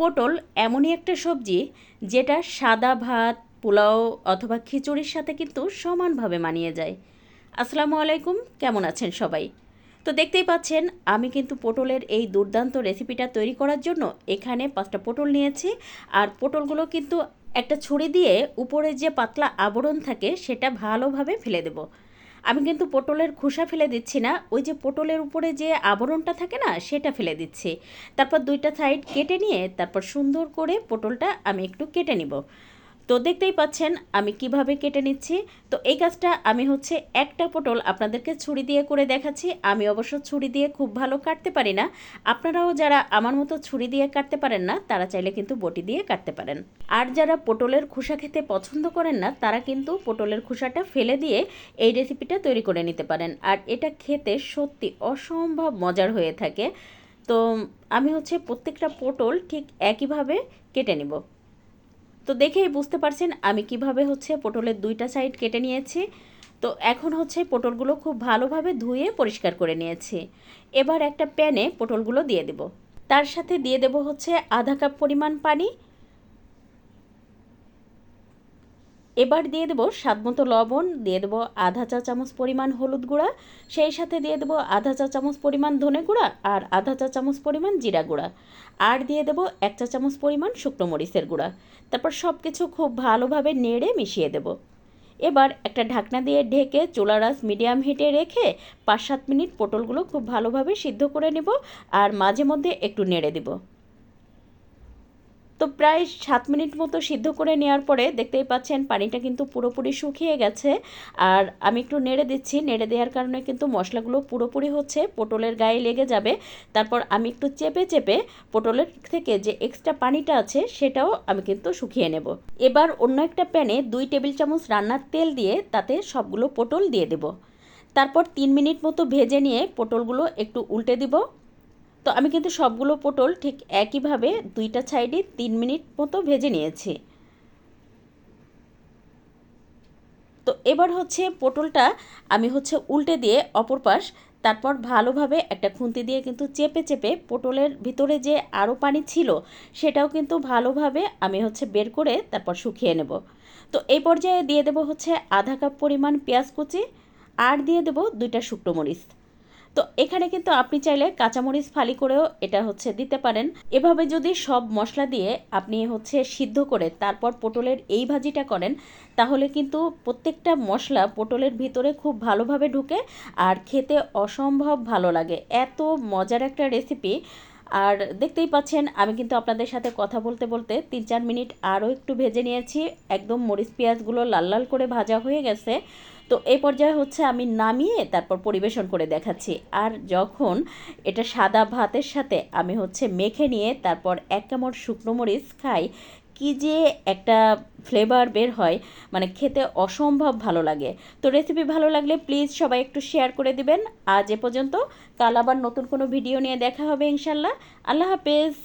পটল এমনই একটা সবজি যেটা সাদা ভাত, পোলাও অথবা খিচুড়ির সাথে কিন্তু সমানভাবে মানিয়ে যায়। আসসালামু আলাইকুম, কেমন আছেন সবাই? তো দেখতেই পাচ্ছেন, আমি কিন্তু পটলের এই দুর্দান্ত রেসিপিটা তৈরি করার জন্য এখানে পাঁচটা পটল নিয়েছি। আর পটলগুলো কিন্তু একটা ছুরি দিয়ে উপরে যে পাতলা আবরণ থাকে সেটা ভালোভাবে ফেলে দেবো। আমি কিন্তু পটলের খোসা ফেলে দিচ্ছি না, ওই যে পটলের উপরে যে আবরণটা থাকে না, সেটা ফেলে দিচ্ছি। তারপর দুইটা সাইড কেটে নিয়ে তারপর সুন্দর করে পটলটা আমি একটু কেটে নিব। তো দেখতেই পাচ্ছেন আমি কীভাবে কেটে নিচ্ছি। তো এই কাজটা আমি হচ্ছে একটা পটল আপনাদেরকে ছুরি দিয়ে করে দেখাচ্ছি। আমি অবশ্য ছুরি দিয়ে খুব ভালো কাটতে পারি না। আপনারাও যারা আমার মতো ছুরি দিয়ে কাটতে পারেন না, তারা চাইলে কিন্তু বটি দিয়ে কাটতে পারেন। আর যারা পটলের খোসা খেতে পছন্দ করেন না, তারা কিন্তু পটলের খোসাটা ফেলে দিয়ে এই রেসিপিটা তৈরি করে নিতে পারেন। আর এটা খেতে সত্যি অসম্ভব মজার হয়ে থাকে। তো আমি হচ্ছে প্রত্যেকটা পটল ঠিক একইভাবে কেটে নিব। তো দেখেই বুঝতে পারছেন আমি কীভাবে হচ্ছে পটলের দুইটা সাইড কেটে নিয়েছি। তো এখন হচ্ছে পটলগুলো খুব ভালোভাবে ধুয়ে পরিষ্কার করে নিয়েছি। এবার একটা প্যানে পটলগুলো দিয়ে দেব। তার সাথে দিয়ে দেব হচ্ছে আধা কাপ পরিমাণ পানি এবার দিয়ে দেবো স্বাদ মতো লবণ, দিয়ে দেবো আধা চা চামচ পরিমাণ হলুদ গুঁড়া, সেই সাথে দিয়ে দেবো আধা চা চামচ পরিমাণ ধনে গুঁড়া আর আধা চা চামচ পরিমাণ জিরা গুঁড়া। আর দিয়ে দেবো এক চা চামচ পরিমাণ শুকনো মরিচের গুঁড়া। তারপর সব কিছু খুব ভালোভাবে নেড়ে মিশিয়ে দেবো। এবার একটা ঢাকনা দিয়ে ঢেকে চুলা রাস মিডিয়াম হিটে রেখে পাঁচ সাত মিনিট পটলগুলো খুব ভালোভাবে সিদ্ধ করে নেব আর মাঝে মধ্যে একটু নেড়ে দেবো। তো প্রায় সাত মিনিট মতো সিদ্ধ করে নেওয়ার পরে দেখতেই পাচ্ছেন পানিটা কিন্তু পুরোপুরি শুকিয়ে গেছে। আর আমি একটু নেড়ে দিচ্ছি। নেড়ে দেওয়ার কারণে কিন্তু মশলাগুলো পুরোপুরি হচ্ছে, পটলের গায়ে লেগে যাবে। তারপর আমি একটু চেপে চেপে পটলের থেকে যে এক্সট্রা পানিটা আছে, সেটাও আমি কিন্তু শুকিয়ে নেব। এবার অন্য একটা প্যানে দুই টেবিল চামচ রান্নার তেল দিয়ে তাতে সবগুলো পটল দিয়ে দেব। তারপর তিন মিনিট মতো ভেজে নিয়ে পটলগুলো একটু উল্টে দিব। তো আমি কিন্তু সবগুলো পটল ঠিক একইভাবে দুইটা সাইডে তিন মিনিট মতো ভেজে নিয়েছি। তো এবার হচ্ছে পটলটা আমি হচ্ছে উল্টে দিয়ে অপর পাশ তারপর ভালোভাবে একটা খুন্তি দিয়ে কিন্তু চেপে চেপে পটলের ভিতরে যে আরও পানি ছিল সেটাও কিন্তু ভালোভাবে আমি হচ্ছে বের করে তারপর শুকিয়ে নেব। তো এই পর্যায়ে দিয়ে দেব হচ্ছে আধা কাপ পরিমাণ পেঁয়াজ কুচি আর দিয়ে দেব দুইটা শুকনো মরিচ। তো এখানে কিন্তু আপনি চাইলে কাঁচামরিচ ফালি করেও এটা হচ্ছে দিতে পারেন। এভাবে যদি সব মশলা দিয়ে আপনি হচ্ছে সিদ্ধ করে তারপর পটলের এই ভাজিটা করেন, তাহলে কিন্তু প্রত্যেকটা মশলা পটলের ভিতরে খুব ভালোভাবে ঢুকে আর খেতে অসম্ভব ভালো লাগে। এত মজার একটা রেসিপি আর দেখতেই পাচ্ছেন, আমি কিন্তু আপনাদের সাথে কথা বলতে বলতে তিন চার মিনিট আরও একটু ভেজে নিয়েছি। একদম মরিচ পেঁয়াজগুলো লাল লাল করে ভাজা হয়ে গেছে। তো এই পর্যায়ে হচ্ছে আমি নামিয়ে তারপর পরিবেশন করে দেখাচ্ছি। আর যখন এটা সাদা ভাতের সাথে আমি হচ্ছে মেখে নিয়ে তারপর এক কামড় শুকনো মরিচ খাই কি যে একটা ফ্লেভার বের হয় মানে খেতে অসম্ভব ভালো লাগে। তো রেসিপি ভালো লাগলে প্লিজ সবাই একটু শেয়ার করে দিবেন। আজ এ পর্যন্ত, কাল আবার নতুন কোনো ভিডিও নিয়ে দেখা হবে ইনশাল্লাহ। আল্লাহ হাফেজ।